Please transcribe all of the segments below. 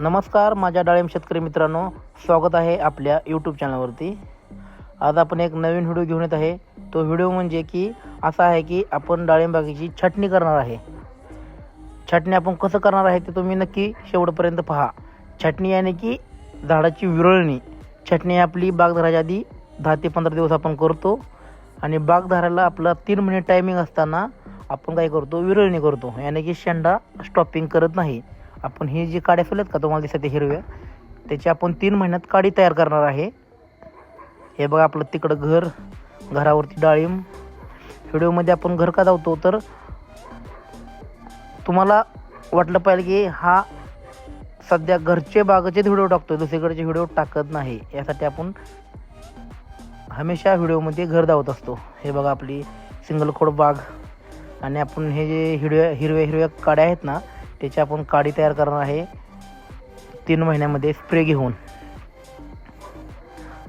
नमस्कार माझ्या डाळिंब शेतकरी मित्रांनो. स्वागत आहे आपल्या यूट्यूब चॅनलवरती आज आपण एक नवीन व्हिडिओ घेऊन येत आहे. तो व्हिडिओ म्हणजे की असा आहे की आपण डाळिंबागीची छाटणी करणार आहे. छाटणी आपण कसं करणार आहे ते तुम्ही नक्की शेवटपर्यंत पहा. छाटणी याने की झाडाची विरळणी. छाटणी आपली बागधाराच्या आधी दहा ते पंधरा दिवस आपण करतो. आणि बाग धरायला आपला तीन महिने टायमिंग असताना आपण काय करतो? विरळणी करतो. याने की शेंडा स्टॉपिंग करत नाही. आपण ही जी काड्या फुलत का तुम्हाला दिसत हिरव्या त्याची आपण तीन महिन्यात काडी तयार करणार आहे. हे बघा आपलं तिकडं घर घरावरती डाळिंब. व्हिडिओमध्ये आपण घर का धावतो तर तुम्हाला वाटलं पाहिजे की हा सध्या घरचे बागेचेच व्हिडिओ टाकतो दुसरीकडचे व्हिडिओ टाकत नाही. यासाठी आपण हमेशा व्हिडिओमध्ये घर धावत असतो. हे बघा आपली सिंगल खोड बाग. आणि आपण हे जे हिरव्या हिरव्या हिरव्या काड्या आहेत ना त्याची आपण काडी तयार करणार आहे. तीन महिन्यामध्ये स्प्रे घेऊन.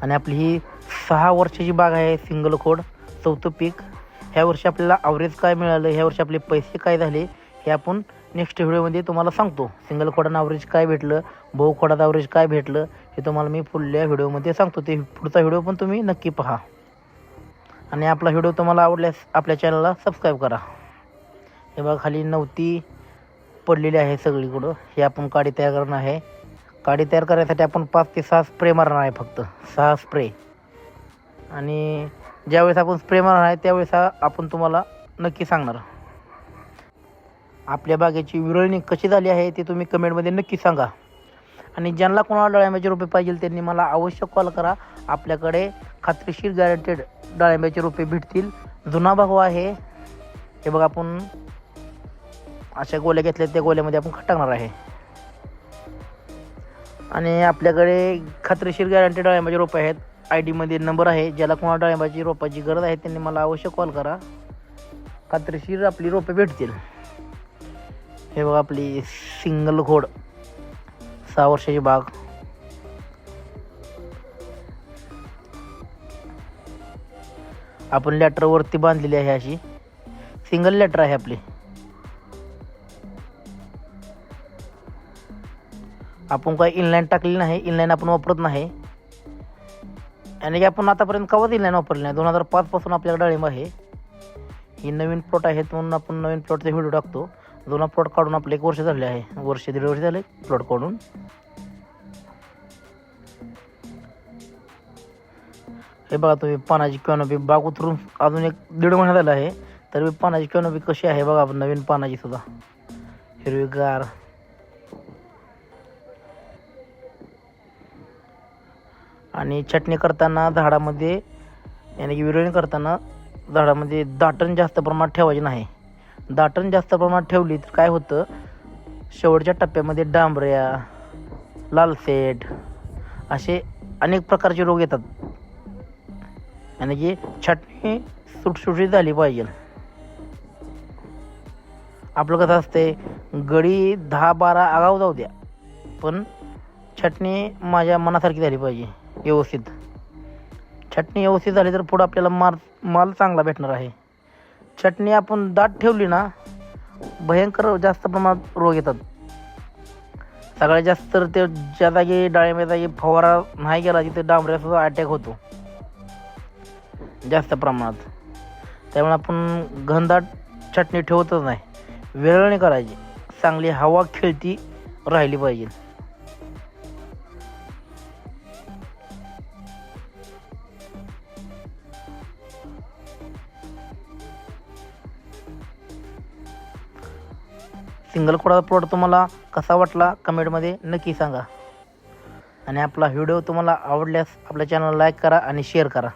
आणि आपली ही सहा वर्षाची बाग आहे सिंगल खोड चौथं पीक. ह्या वर्षी आपल्याला ॲव्हरेज काय मिळालं ह्या वर्षी आपले पैसे काय झाले हे आपण नेक्स्ट व्हिडिओमध्ये तुम्हाला सांगतो. सिंगल खोडानं ॲव्हरेज काय भेटलं बहु खोडात ॲव्हरेज काय भेटलं हे तुम्हाला मी पुढल्या व्हिडिओमध्ये सांगतो. ते पुढचा व्हिडिओ पण तुम्ही नक्की पहा. आणि आपला व्हिडिओ तुम्हाला आवडल्यास आपल्या चॅनलला सबस्क्राईब करा. हे बघा खाली नव्हती पडलेली आहे सगळीकडं. हे आपण काडी तयार करणार आहे. काडी तयार करण्यासाठी आपण पाच ते सहा स्प्रे मारणार आहे फक्त. सहा स्प्रे. आणि ज्यावेळेस आपण स्प्रे मारणार आहे त्यावेळेस हा आपण तुम्हाला नक्की सांगणार. आपल्या बागेची विरळणी कशी झाली आहे ते तुम्ही कमेंटमध्ये नक्की सांगा. आणि ज्यांना कोणाला डाळिंबाचे रोपे पाहिजे त्यांनी मला अवश्य कॉल करा. आपल्याकडे खात्रीशीर गॅरंटेड डाळिंबाचे रोपे भेटतील. जुना भाऊ आहे. हे बघा आपण अशा गोल्या घेतल्या त्या गोल्यामध्ये आपण टाकणार आहे. आणि आपल्याकडे खात्रीशीर गॅरंटी डाळिंबाचे रोपे आहेत. आय डीमध्ये नंबर आहे ज्याला कोणा डाळिंबाची रोपाची गरज आहे त्यांनी मला अवश्य कॉल करा. खात्रीशीर आपली रोपे भेटतील. हे बघा आपली सिंगल घोड. सहा वर्षाची बाग. आपण लॅटरवरती बांधलेली आहे अशी. सिंगल लॅटर आहे आपली. आपण काय इनलाईन टाकलेली नाही इनलाईन आपण वापरत नाही. आणि की आपण आतापर्यंत कवाच इनलाईन वापरली नाही. दोन हजार पाचपासून आपल्याकडे डाळिंब आहे. ही नवीन प्लॉट आहेत म्हणून आपण नवीन प्लॉटचा व्हिडिओ टाकतो. जुना प्लॉट काढून आपले एक वर्ष झाले आहे. वर्ष दीड वर्ष झाले प्लॉट काढून. हे बघा तुम्ही पानाची कॅनोपी बाग उतरून अजून एक दीड महिना झाला आहे. तर पानाची कॅनोपी कशी आहे बघा नवीन पानाची सुद्धा. हिरवीगार. आणि चटणी करताना झाडामध्ये याने की विरळणी करताना झाडामध्ये दाटण जास्त प्रमाणात ठेवायची नाही. दाटण जास्त प्रमाणात ठेवली तर काय होतं? शेवटच्या टप्प्यामध्ये डांबऱ्या लालसेट असे अनेक प्रकारचे रोग येतात. आणि की छटणी सुटसुटीत झाली पाहिजे. आपलं कसं असते गडी दहा बारा आगाव जाऊ द्या पण छटणी माझ्या मनासारखी झाली पाहिजे. व्यवस्थित. चटणी व्यवस्थित झाली तर पुढं आपल्याला माल माल चांगला भेटणार आहे. चटणी आपण दाट ठेवली ना भयंकर जास्त प्रमाणात रोग येतात. सगळ्यात जास्त तर ते ज्या जागी डाळिंब्या जागी फवारा नाही गेला तिथे डांबऱ्यासुद्धा अटॅक होतो. जास्त प्रमाणात. त्यामुळे आपण घनदाट चटणी ठेवतच नाही. विरळणी करायची. चांगली हवा खेळती राहिली पाहिजे. सिंगल खोडाचा प्लॉट तुम्हाला कसा वाटला कमेंटमध्ये नक्की सांगा. आणि आपला व्हिडिओ तुम्हाला आवडल्यास आपल्या चॅनल लाईक करा आणि शेअर करा.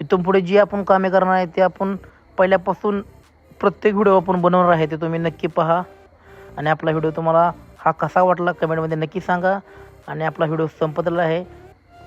इथून पुढे जी आपण कामे करणार आहे ते आपण पहिल्यापासून प्रत्येक व्हिडिओ आपण बनवणार आहे ते तुम्ही नक्की पहा. आणि आपला व्हिडिओ तुम्हाला हा कसा वाटला कमेंटमध्ये नक्की सांगा. आणि आपला व्हिडिओ संपतला आहे